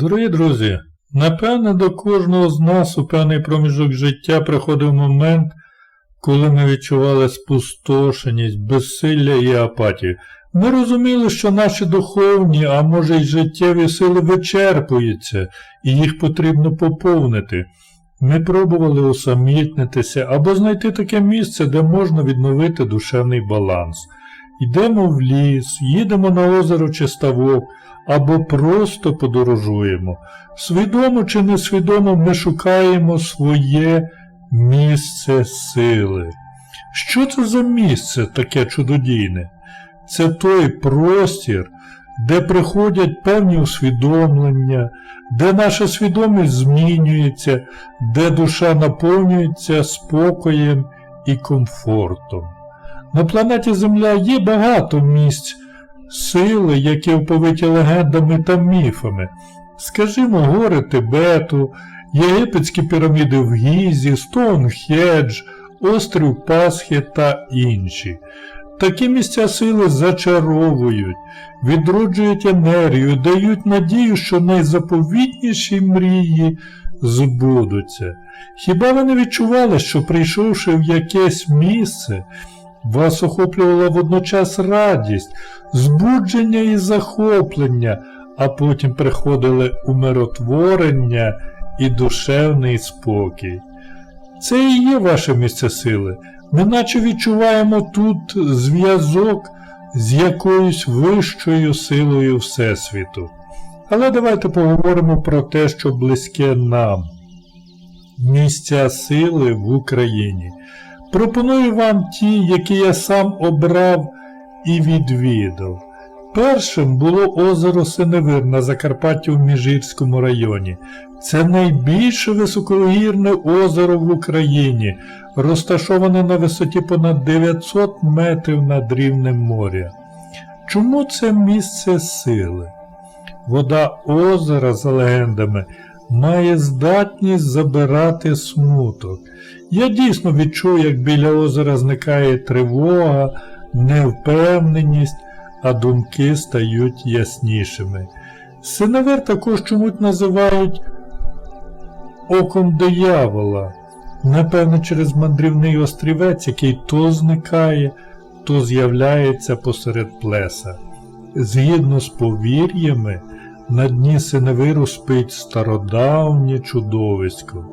Дорогі друзі, напевне, до кожного з нас у певний проміжок життя приходив момент, коли ми відчували спустошеність, безсилля і апатію. Ми розуміли, що наші духовні, а може й життєві сили вичерпуються, і їх потрібно поповнити. Ми пробували усамітнитися або знайти таке місце, де можна відновити душевний баланс. Йдемо в ліс, їдемо на озеро чи ставок, або просто подорожуємо. Свідомо чи несвідомо ми шукаємо своє місце сили. Що це за місце таке чудодійне? Це той простір, де приходять певні усвідомлення, де наша свідомість змінюється, де душа наповнюється спокоєм і комфортом. На планеті Земля є багато місць сили, які оповиті легендами та міфами. Скажімо, гори Тибету, єгипетські піраміди в Гізі, Стоунхедж, острів Пасхи та інші. Такі місця сили зачаровують, відроджують енергію, дають надію, що найзаповітніші мрії збудуться. Хіба ви не відчували, що прийшовши в якесь місце, вас охоплювала водночас радість, збудження і захоплення, а потім приходили умиротворення і душевний спокій. Це і є ваше місце сили. Ми наче відчуваємо тут зв'язок з якоюсь вищою силою Всесвіту. Але давайте поговоримо про те, що близьке нам. Місця сили в Україні. Пропоную вам ті, які я сам обрав і відвідав. Першим було озеро Синевир на Закарпатті в Міжгірському районі. Це найбільше високогірне озеро в Україні, розташоване на висоті понад 900 метрів над рівнем моря. Чому це місце сили? Вода озера, за легендами, має здатність забирати смуток. Я дійсно відчув, як біля озера зникає тривога, невпевненість, а думки стають яснішими. Синевир також чомусь називають оком диявола, напевно, через мандрівний острівець, який то зникає, то з'являється посеред плеса. Згідно з повір'ями, на дні синевиру спить стародавнє чудовисько.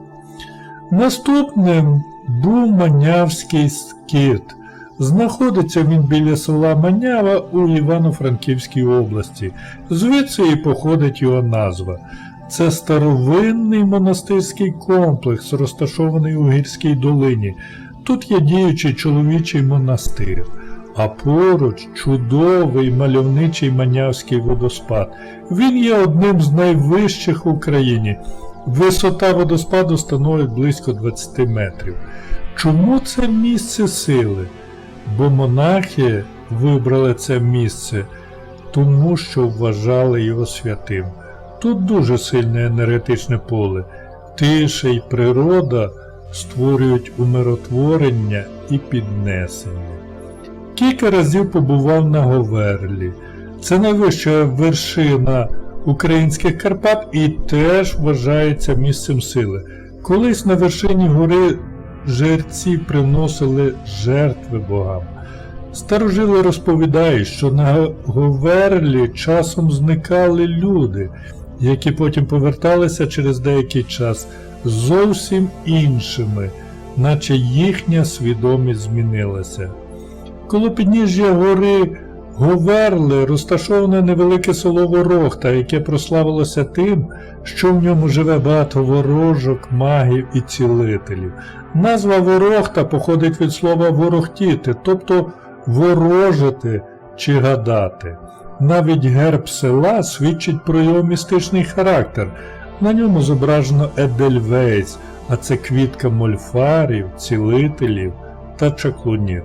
Наступним був Манявський скит. Знаходиться він біля села Манява у Івано-Франківській області, звідси і походить його назва. Це старовинний монастирський комплекс, розташований у гірській долині. Тут є діючий чоловічий монастир, а поруч чудовий мальовничий Манявський водоспад. Він є одним з найвищих в Україні. Висота водоспаду становить близько 20 метрів. Чому це місце сили? Бо монахи вибрали це місце, тому що вважали його святим. Тут дуже сильне енергетичне поле, тиша й природа створюють умиротворення і піднесення. Кілька разів побував на Говерлі. Це найвища вершина українських Карпат і теж вважається місцем сили. Колись на вершині гори жерці приносили жертви богам. Старожили розповідають, що на Говерлі часом зникали люди, які потім поверталися через деякий час зовсім іншими, наче їхня свідомість змінилася. Коло підніжжя гори Говерли розташоване невелике село Ворохта, яке прославилося тим, що в ньому живе багато ворожок, магів і цілителів. Назва Ворохта походить від слова ворохтіти, тобто ворожити чи гадати. Навіть герб села свідчить про його містичний характер. На ньому зображено Едельвейс, а це квітка мольфарів, цілителів та чаклунів.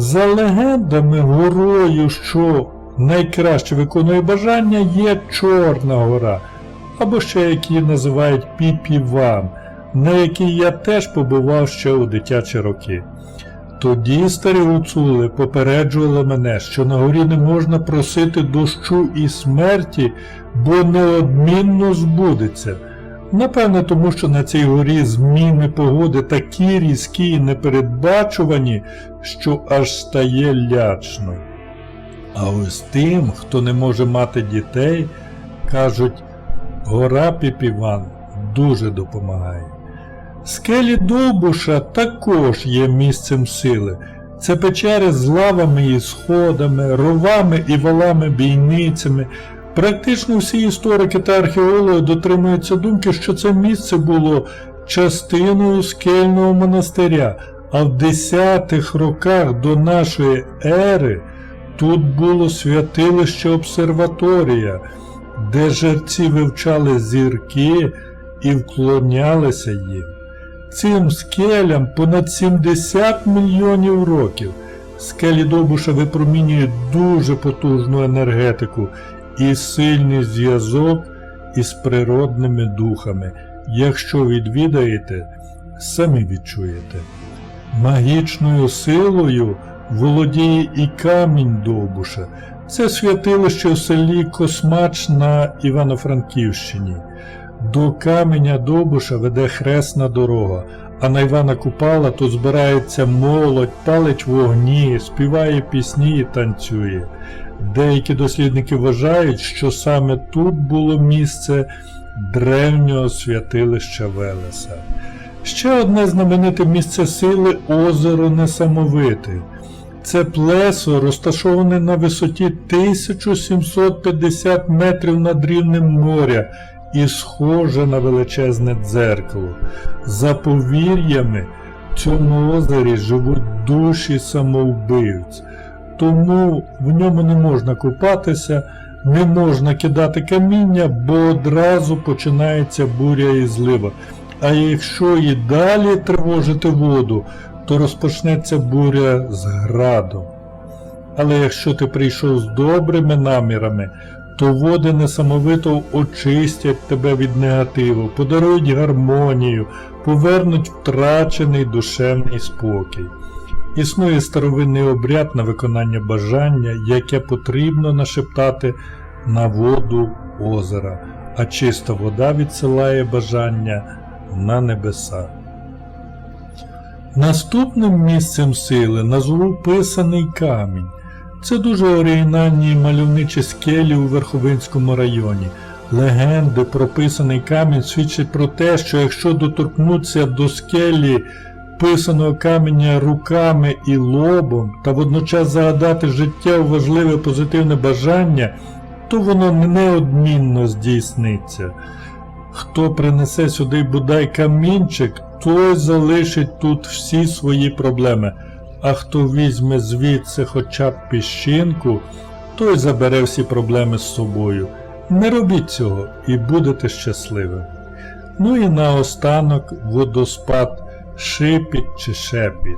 За легендами, горою, що найкраще виконує бажання, є Чорна гора, або ще як її називають Піпіван, на якій я теж побував ще у дитячі роки. Тоді старі гуцули попереджували мене, що на горі не можна просити дощу і смерті, бо неодмінно збудеться. Напевне, тому що на цій горі зміни погоди такі різкі і непередбачувані, що аж стає лячно. А ось тим, хто не може мати дітей, кажуть, гора Піпіван дуже допомагає. Скелі Довбуша також є місцем сили. Це печери з лавами і сходами, ровами і валами бійницями. Практично всі історики та археологи дотримуються думки, що це місце було частиною скельного монастиря, а в 10-х роках до нашої ери тут було святилище обсерваторія, де жерці вивчали зірки і вклонялися їм. Цим скелям понад 70 мільйонів років. Скелі Довбуша випромінюють дуже потужну енергетику і сильний зв'язок із природними духами. Якщо відвідаєте, самі відчуєте. Магічною силою володіє і камінь Довбуша. Це святилище в селі Космач на Івано-Франківщині. До каменя Довбуша веде хресна дорога, а на Івана Купала тут збирається молодь, палить вогні, співає пісні і танцює. Деякі дослідники вважають, що саме тут було місце древнього святилища Велеса. Ще одне знамените місце сили озеро Несамовите. Це плесо розташоване на висоті 1750 метрів над рівнем моря і схоже на величезне дзеркало. За повір'ями в цьому озері живуть душі самовбивць, тому в ньому не можна купатися, не можна кидати каміння, бо одразу починається буря і злива. А якщо і далі тривожити воду, то розпочнеться буря з градом. Але якщо ти прийшов з добрими намірами, то води несамовито очистять тебе від негативу, подарують гармонію, повернуть втрачений душевний спокій. Існує старовинний обряд на виконання бажання, яке потрібно нашептати на воду озера, а чиста вода відсилає бажання на небеса. Наступним місцем сили назву писаний камінь. Це дуже оригінальні мальовничі скелі у Верховинському районі. Легенди про писаний камінь свідчать про те, що якщо доторкнутися до скелі писаного каменя руками і лобом та водночас загадати життєво важливе позитивне бажання, то воно неодмінно здійсниться. Хто принесе сюди бодай камінчик, той залишить тут всі свої проблеми, а хто візьме звідси хоча б піщинку, той забере всі проблеми з собою. Не робіть цього і будете щасливими. Ну і наостанок водоспад Шипіт чи Шепіт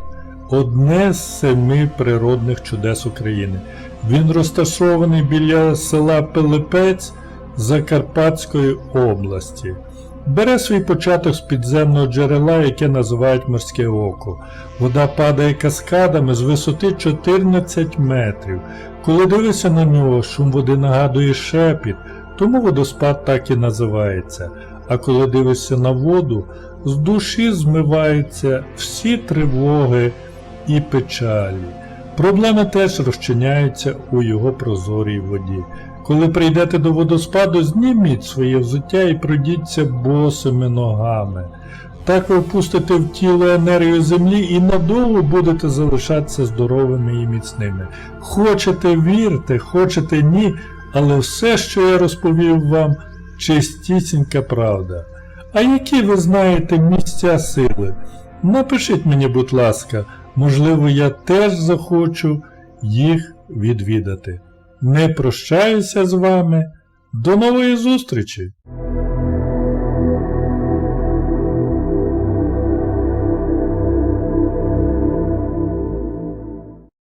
одне з семи природних чудес України. Він розташований біля села Пилипець Закарпатської області. Бере свій початок з підземного джерела, яке називають морське око. Вода падає каскадами з висоти 14 метрів. Коли дивишся на нього, шум води нагадує шепіт, тому водоспад так і називається. А коли дивишся на воду, з душі змиваються всі тривоги і печалі. Проблеми теж розчиняються у його прозорій воді. Коли прийдете до водоспаду, зніміть своє взуття і пройдіться босими ногами. Так ви впустите в тіло енергію землі і надовго будете залишатися здоровими і міцними. Хочете вірте, хочете ні, але все, що я розповів вам, чистісінька правда. А які ви знаєте місця сили? Напишіть мені, будь ласка, можливо, я теж захочу їх відвідати. Не прощаюся з вами. До нової зустрічі!